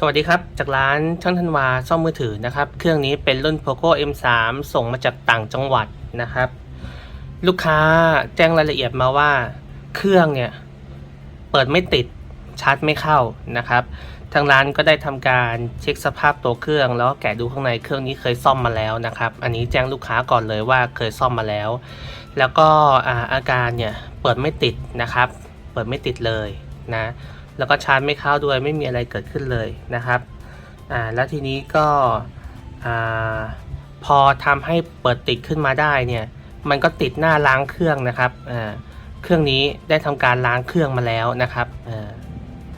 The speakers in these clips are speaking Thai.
สวัสดีครับ จากร้านช่างธันวาซ่อมมือถือนะครับ เครื่องนี้เป็นรุ่น POCO M3 ส่งมาจากต่างจังหวัดนะครับ ลูกค้าแจ้งรายละเอียดมาว่า เครื่องเนี่ยเปิดไม่ติดชาร์จไม่เข้านะครับ ทางร้านก็ได้ทำการเช็คสภาพตัวเครื่อง แล้วแกะดูข้างในเครื่องนี้เคยซ่อมมาแล้วนะครับ อันนี้แจ้งลูกค้าก่อนเลยว่าเคยซ่อมมาแล้ว แล้วก็อาอาการเนี่ยเปิดไม่ติดนะครับ เปิดไม่ติดเลยนะ แล้วก็ชาร์จไม่เข้าด้วยไม่มีอะไรเกิดขึ้นเลยนะครับอ่าแล้วทีนี้ก็อ่าพอทำให้เปิดติดขึ้นมาได้เนี่ยมันก็ติดหน้าล้างเครื่องนะครับอ่าเครื่องนี้ได้ทำการล้างเครื่องมาแล้วนะครับอ่า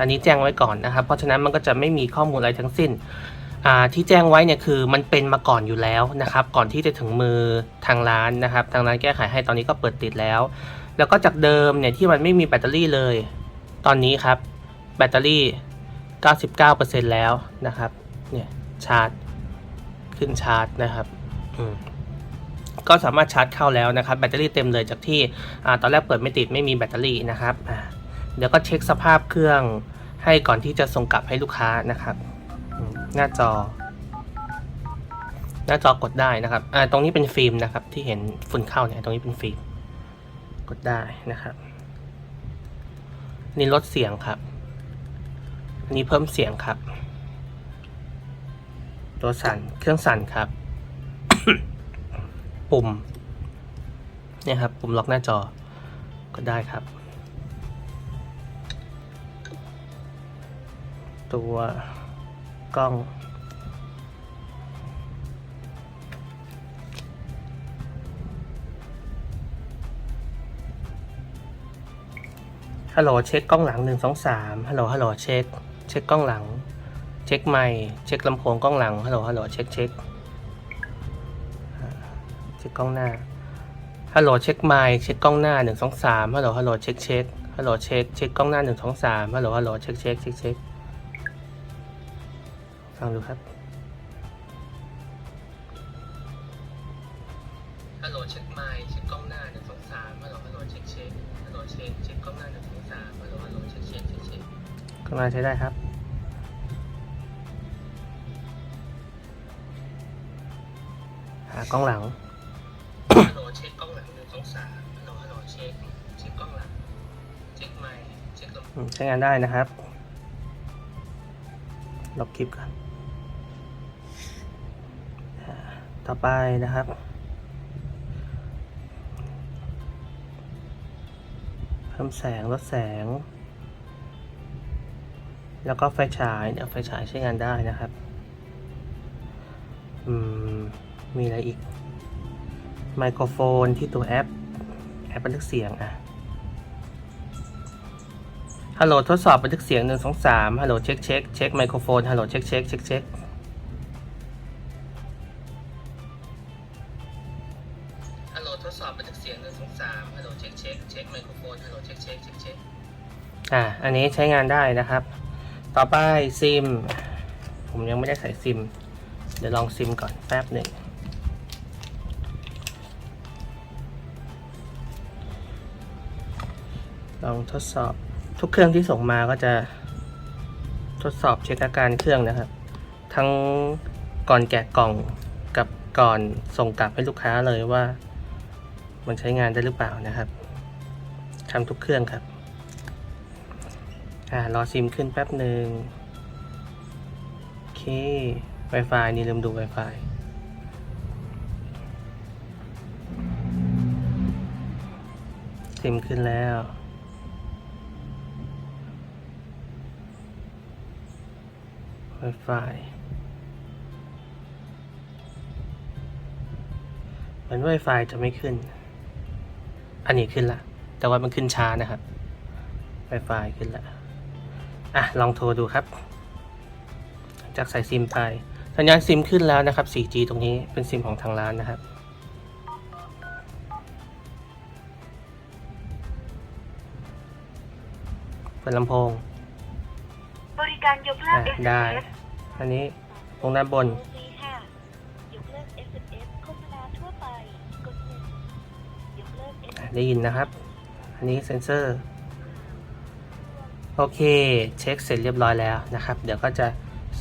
อันนี้แจ้งไว้ก่อนนะครับ เพราะฉะนั้นมันก็จะไม่มีข้อมูลอะไรทั้งสิ้นอ่าที่แจ้งไว้เนี่ยคือมันเป็นมาก่อนอยู่แล้วนะครับ ก่อนที่จะถึงมือทางร้านนะครับ ทางร้านแก้ไขให้ตอนนี้ก็เปิดติดแล้ว แล้วก็จากเดิมเนี่ยที่มันไม่มีแบตเตอรี่เลย ตอนนี้ครับ แบตเตอรี่ 99%แล้วนะครับ เนี่ยชาร์จขึ้นชาร์จนะครับก็สามารถชาร์จเข้าแล้วนะครับ แบตเตอรี่เต็มเลยจากที่อตอนแรกเปิดไม่ติดไม่มีแบตเตอรี่นะครับเดี๋ยวก็เช็คสภาพเครื่องให้ก่อนที่จะส่งกลับให้ลูกค้านะครับ หน้าจอ หน้าจอกดได้นะครับตรงนี้เป็นฟิล์มนะครับ ที่เห็นฝุ่นเข้าเนี่ยตรงนี้เป็นฟิล์มกดได้นะครับ นี่ลดเสียงครับ นนี้เพิ่มเสียงครับ ตัวสั่นเครื่องสั่นครับ ปุ่มเนี่ยครับ ปุ่มล็อกหน้าจอก็ได้ครับ ตัวกล้องฮัลโหลเช็คกล้องหลังหนึ่งสองสามฮัลโหลฮัลโหลเช็ค เช็คกล้องหลัง เช็คไมค์เช็คลำโพงกล้องหลังฮัลโหลฮัลโหลเช็คเช็คเช็คกล้องหน้าฮัลโหลเช็คไมค์เช็คกล้องหน้าหนึ่งสองสามฮัลโหลฮัลโหลเช็คเช็คฮัลโหลเช็คเช็คกล้องหน้าหนึ่งสองสามฮัลโหลฮัลโหลเช็คเช็คเช็คเช็คฟังดูครับฮัลโหลเช็คไมค์เช็คกล้องหน้าหนึ่งสองสามฮัลโหลฮัลโหลเช็คเช็คฮัลโหลเช็คเช็คกล้องหน้าหนึ่งสองสามฮัลโหล กล้องหน้าใช้ได้ครับ หากล้องหลังฮัลโหลเช็คกล้องหลังหนึ่งสองสามฮัลโหลฮัลโหลเช็คเช็คกล้องหลังเช็คไมค์เช็คลำใช้งานได้นะครับลบคลิปก่อนอ่าต่อไปนะครับเพิ่มแสงลดแสง แล้วก็ไฟฉายเนี่ยไฟฉายใช้งานได้นะครับอืมมีอะไรอีก ไมโครโฟนที่ตัวแอป แอปบันทึกเสียงอะฮัลโหลทดสอบบันทึกเสียงหนึ่งสองสามฮัลโหลเช็คเช็คเช็คไมโครโฟนฮัลโหลเช็คเช็คเช็คเช็คฮัลโหลทดสอบบันทึกเสียงหนึ่งสองสามฮัลโหลเช็คเช็คเช็คไมโครโฟนฮัลโหลเช็คเช็คเช็คเช็คอ่าอันนี้ใช้งานได้นะครับ ต่อไปซิม ผมยังไม่ได้ใส่ซิม เดี๋ยวลองซิมก่อนแป๊บหนึ่งลองทดสอบทุกเครื่องที่ส่งมาก็จะทดสอบเช็คอาการเครื่องนะครับ ทั้งก่อนแกะกล่องกับก่อนส่งกลับให้ลูกค้าเลยว่า มันใช้งานได้หรือเปล่านะครับทำทุกเครื่องครับ อ่ารอซิมขึ้นแป๊บหนึ่งโอเค Wi-Fi นี่ลืมดู Wi-Fi ซิมขึ้นแล้ว Wi-Fi เหมือน Wi-Fi จะไม่ขึ้น อันนี้ขึ้นละ แต่ว่ามันขึ้นช้านะครับ Wi-Fi ขึ้นละ อะลองโทรดูครับ จากสายซิมไป สัญญาณซิมขึ้นแล้วนะครับ 4G ตรงนี้เป็นซิมของทางร้านนะครับเปิดลำโพง บริการยกเลิกอะได้ SMS อันนี้ตรงด้านบนโอเคค่ะยกเลิก SMS โฆษณาทั่วไป กดหนึ่งยกเลิก SMS อะได้ยินนะครับ อันนี้เซ็นเซอร์ โอเค เช็คเสร็จเรียบร้อยแล้วนะครับ เดี๋ยวก็จะ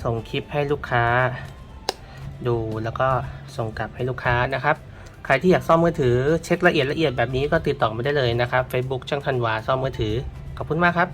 ส่งคลิปให้ลูกค้า ดูแล้วก็ส่งกลับให้ลูกค้านะครับ ใครที่อยากซ่อมมือถือเช็คละเอียดละเอียดแบบนี้ก็ติดต่อมาได้เลยนะครับ Facebook ช่างธันวาซ่อมมือถือ ขอบคุณมากครับ